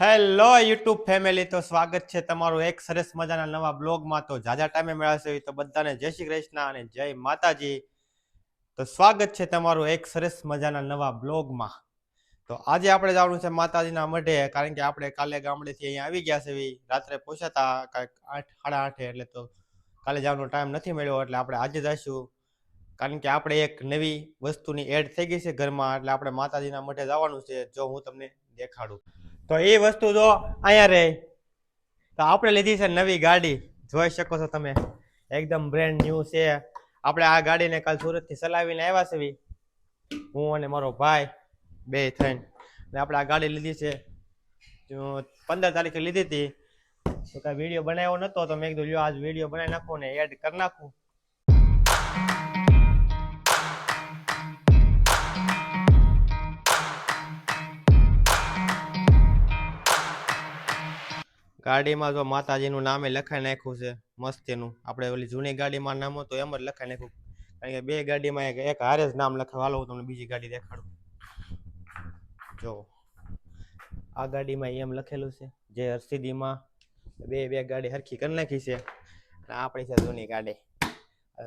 Hello YouTube family તો સ્વાગત છે તમારું એક સરસ મજાના નવા બ્લોગમાં. તો જાજા ટાઈમે મળ્યા છે તો બધાને જય શ્રી કૃષ્ણ અને જય માતાજી. તો સ્વાગત છે તમારું એક સરસ મજાના નવા બ્લોગમાં. તો આજે આપણે જવાનું છે માતાજીના મઢે, કારણ કે આપણે કાલે ગામડેથી અહીંયા આવી ગયા છે. રાત્રે પહોંચ્યા કાંઈક આઠ, સાડા આઠે, એટલે તો કાલે જવાનો ટાઈમ નથી મળ્યો, એટલે આપણે આજે જઈશું. કારણ કે આપણે એક નવી વસ્તુની એડ થઈ ગઈ છે ઘરમાં, એટલે આપણે માતાજીના મઢે જવાનું છે, જો હું તમને દેખાડું. તો એ વસ્તુ જો અહીંયા રહે. તો આપણે લીધી છે નવી ગાડી. જોઈ શકો છો તમે. એકદમ બ્રેન્ડ ન્યૂ છે. આપણે આ ગાડીને કાલ સુરતથી ચલાવીને આવ્યા છે હું અને મારો ભાઈ, બે થઈને. ને આપણે આ ગાડી લીધી છે. પંદર તારીખે લીધી હતી. તો કાંઈ વીડિયો બનાવ્યો નહોતો તો મેં કીધું, લ્યો, આજ વીડિયો બનાવી નાખું ને એડ કરી નાખું. ગાડીમાં જો માતાજીનું નામે લખાઈ નાખ્યું છે, મસ્તીનું. આપણે ઓલી જૂની ગાડીમાં નામ હતું, એમ જ લખાઈ નાખ્યું. કારણ કે બે ગાડીમાં એક હારે જ નામ લખાવ હાલો, હું તમને બીજી ગાડી દેખાડું. જો, આ ગાડીમાં એમ લખેલું છે, જે હરસિદીમાં બે બે ગાડી હરખી કરી નાખી છે. અને આપણી છે જૂની ગાડી.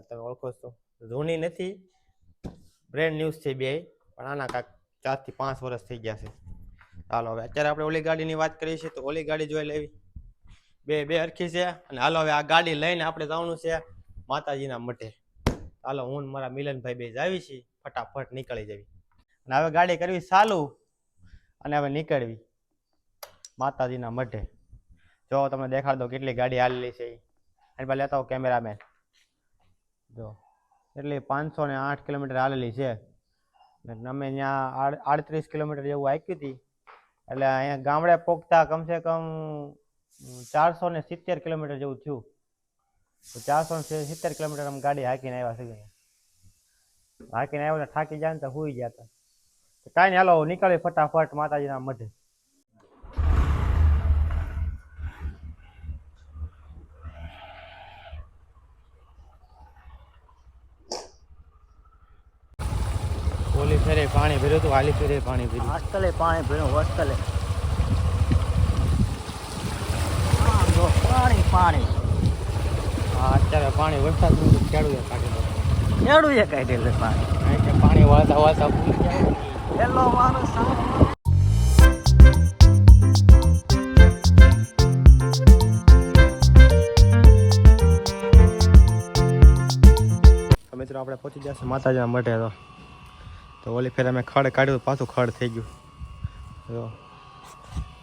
તમે ઓળખો છો. જૂની નથી બ્રેન્ડ ન્યૂઝ છે બે. પણ આના કાંક ચારથી પાંચ વર્ષ થઈ ગયા છે. ચાલો હવે અત્યારે આપણે ઓલી ગાડીની વાત કરીએ છીએ, તો ઓલી ગાડી જોઈ લેવી. બે બે હરખી છે. અને હાલો હવે આ ગાડી લઈને આપણે જવાનું છે માતાજીના મઠે હાલો હું મારા મિલનભાઈ બે જાવી છીએ. ફટાફટ નીકળી જવી. અને હવે ગાડી કરવી ચાલુ. અને હવે નીકળવી માતાજીના મઠે જો તમને દેખાડ દો કેટલી ગાડી હાલેલી છે. એની પાસે લેતા કેમેરામેન. જો એટલી પાંચસો ને આઠ કિલોમીટર હાલેલી છે. અમે ત્યાં આડત્રીસ કિલોમીટર જેવું આક્યું હતી એટલે અહીંયા ગામડે પોગતા કમસે કમ ચારસો ને સિત્તેર કિલોમીટર જેવું થયું. તો ચારસો ને સિત્તેર કિલોમીટર અમે ગાડી હાકીને આવ્યા છીએ હાકીને આવ્યા થાકી જાય ને તો સુઈ ગયા હતા. તો કાંઈ હાલો નીકળી ફટાફટ માતાજીના મઢે. ઓલી ફેરે પાણી ભર્યું હતું હાલી ફેરે પાણી ભર્યું. હોસ્ટલે પાણી ભર્યું હોસ્ટેલે આમ જો પાણી પાણી. હા અત્યારે પાણી વરસાદનું ખેડૂએ કાઢી દો ખેડું એ કાઢેલું પાણી. પાણી વાળતા વાળતા ભૂલી જાય પેલો માણસ મિત્રો આપણે પહોંચી જશે માતાજીના મઢે તો. તો ઓલી ફેર અમે ખડ કાઢ્યું પાછું ખડ થઈ ગયું. જો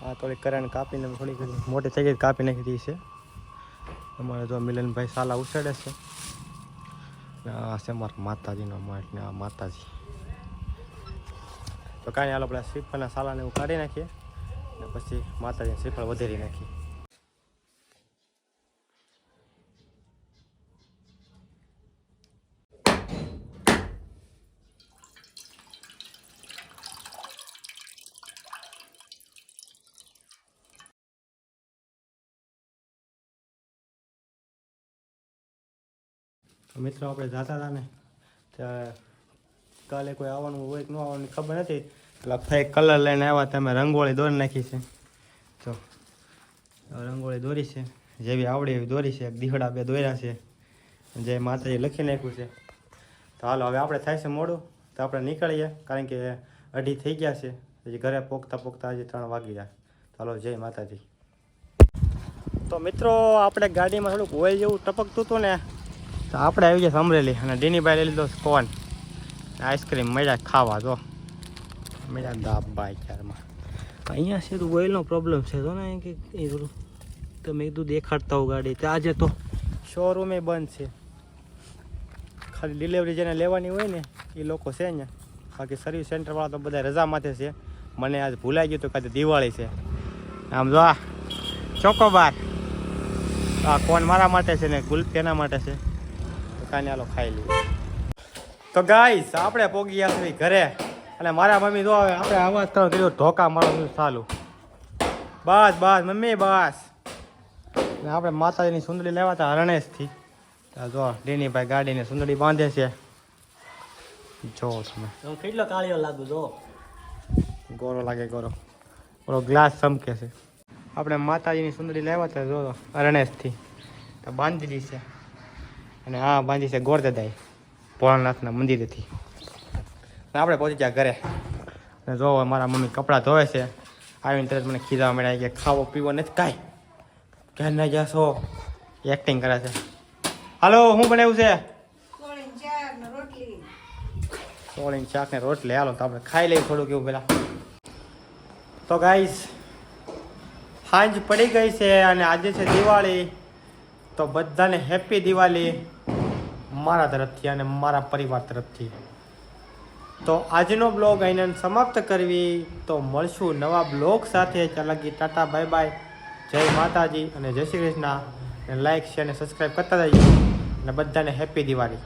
આ થોડી કરણ કાપીને થોડી મોટી થઈ ગઈ કાપી નાખી દઈ છે. અમારે જો મિલનભાઈ સાલા ઉછેડે છે. આ છે મારા માતાજીનો મઠ ને આ માતાજી. તો કાંઈ ચાલો આપણે શ્રીફળના સાલાને એવું કાઢી નાખીએ. ને પછી માતાજીને શ્રીફળ વધારી નાખીએ. મિત્રો આપણે જતા હતા ને ત્યારે કાલે કોઈ આવવાનું હોય કે ન આવવાનું ખબર નથી. એટલે ફેક કલર લઈને આવ્યા તમે રંગોળી દોરી નાખી છે. તો રંગોળી દોરી છે, જેવી આવડે એવી દોરી છે દીહડા બે દોર્યા છે, જે માતાજી લખી નાખ્યું છે. તો હાલો, હવે આપણે થાય છે મોડું, તો આપણે નીકળીએ, કારણ કે અઢી થઈ ગયા છે હજી ઘરે પોખતા પોખતા હજી ત્રણ વાગી જાય ચાલો જય માતાજી. તો મિત્રો, આપણે ગાડીમાં થોડુંક ઓઇલ જેવું ટપકતું હતું ને તો આપણે આવી ગયા સાંભળેલી અને ડીનીભાઈ લઈ લીધો કોન આઈસ્ક્રીમ મળ્યા ખાવા, જો. મળ્યા દાબભાઈ ચારમાં અહીંયા છે તો ઓઇલનો પ્રોબ્લેમ છે તો ને કે એ થોડું તમે કીધું દેખાડતા હોઉં ગાડી. તો આજે તો શોરૂમે બંધ છે. ખાલી ડિલિવરી જેને લેવાની હોય ને, એ લોકો છે ને બાકી સર્વિસ સેન્ટરવાળા તો બધા રજા માથે છે. મને આજ ભૂલાઈ ગયું તો કાંઈ દિવાળી છે. આમ જો આ. ચોકોબાર આ કોણ મારા માટે છે ને ગુલ્ફી એના માટે છે. તો આલો ખાઈ લઈએ. તો ગાઈસ આપણે પોગી ગયા છીએ ઘરે અને મારા મમ્મી જો આવે. આપણે આવા ત્રણ કર્યો ઢોકા મારવાનું ચાલુ. બસ બસ મમ્મી બસ. ને આપણે માતાજીની સુંદરી લેવા હતા હરણેશથી. જો ડીનીભાઈ ગાડીને સુંદરી બાંધે છે. જો તમે. કેટલો કાળિયો લાગુ જો? ગોરો લાગે ગોરો. ઓલો ગ્લાસ ચમકે છે. આપણે માતાજીની સુંદરી લેવા હતા જો અરણેશથી તો બાંધી છે. અને આ બાંધી છે ગોરદાદાઈ ભોળાનાથના મંદિરેથી. આપણે પહોંચી ગયા ઘરે. અને જો મારા મમ્મી કપડાં ધોવે છે આવીને તરત મને ખીધા મળ્યા કે ખાવો પીવો નથી કાંઈ. ઘર ના જશો એક્ટિંગ કરે છે. હાલો શું બનાવ્યું છે? સોળીને શાક ને રોટલી. હાલો તો આપણે ખાઈ લઈએ થોડુંક કેવું પેલા તો ગાઈસ સાંજ પડી ગઈ છે અને આજે છે દિવાળી. તો બધાને હેપી દિવાળી મારા તરફથી અને મારા પરિવાર તરફથી. તો આજનો બ્લોગ અહીંયા સમાપ્ત કરવી. તો મળશું નવા બ્લોગ સાથે. ચાલકી ટાટા બાય બાય જય માતાજી અને જય શ્રી કૃષ્ણ. લાઇક શેર અને સબસ્ક્રાઈબ કરતા જઈએ અને બધાને હેપી દિવાળી.